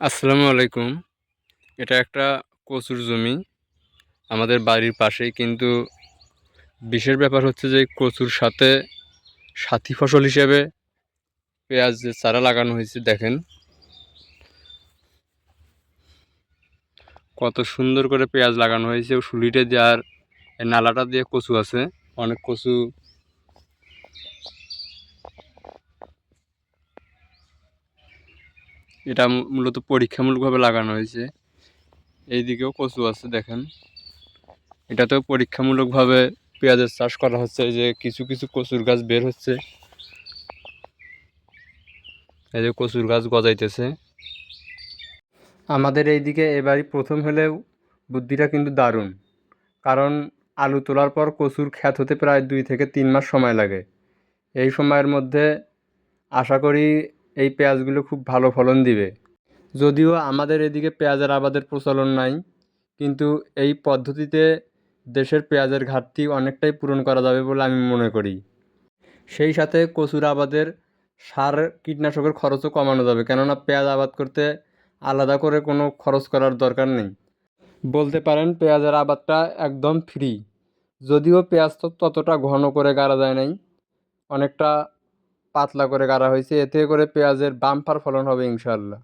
আসসালামু আলাইকুম। এটা একটা কচুর জমি। আমাদের বাড়ির পাশেই কিন্তু বিশেষ ব্যাপার হচ্ছে যে কচুর সাথে সাথী ফসল হিসেবে পেঁয়াজ যে চারা লাগানো হয়েছে, দেখেন। কত সুন্দর করে পেঁয়াজ লাগানো হয়েছে। ও শুলিটে দেওয়ার নালাটা দিয়ে কচু আছে। অনেক কচু এটা মূলত পরীক্ষামূলকভাবে লাগানো হয়েছে। এইদিকেও কচু আছে, দেখেন। এটাতেও পরীক্ষামূলকভাবে পেঁয়াজের চাষ করা হচ্ছে যে কিছু কিছু কচুর গাছ বের হচ্ছে। এই যে কচুর গাছ গজাইতেছে। আমাদের এইদিকে এবারই প্রথম হলেও বুদ্ধিটা কিন্তু দারুণ। কারণ আলু তোলার পর কচুর খ্যাত হতে প্রায় দুই থেকে তিন মাস সময় লাগে। এই সময়ের মধ্যে আশা করি এই পেঁয়াজগুলো খুব ভালো ফলন দিবে। যদিও আমাদের এদিকে পেঁয়াজের আবাদের প্রচলন নাই, কিন্তু এই পদ্ধতিতে দেশের পেঁয়াজের ঘাটতি অনেকটাই পূরণ করা যাবে বলে আমি মনে করি। সেই সাথে কচুর আবাদের সার, কীটনাশকের খরচও কমানো যাবে, কেননা পেঁয়াজ আবাদ করতে আলাদা করে কোনো খরচ করার দরকার নেই। বলতে পারেন পেঁয়াজের আবাদটা একদম ফ্রি যদিও পেঁয়াজ তো ততটা ঘন করে গাড়া যায় নাই, অনেকটা পাতলা করে কাটা হয়েছে এতে করে পেঁয়াজের বাম্পার ফলন হবে ইনশাল্লাহ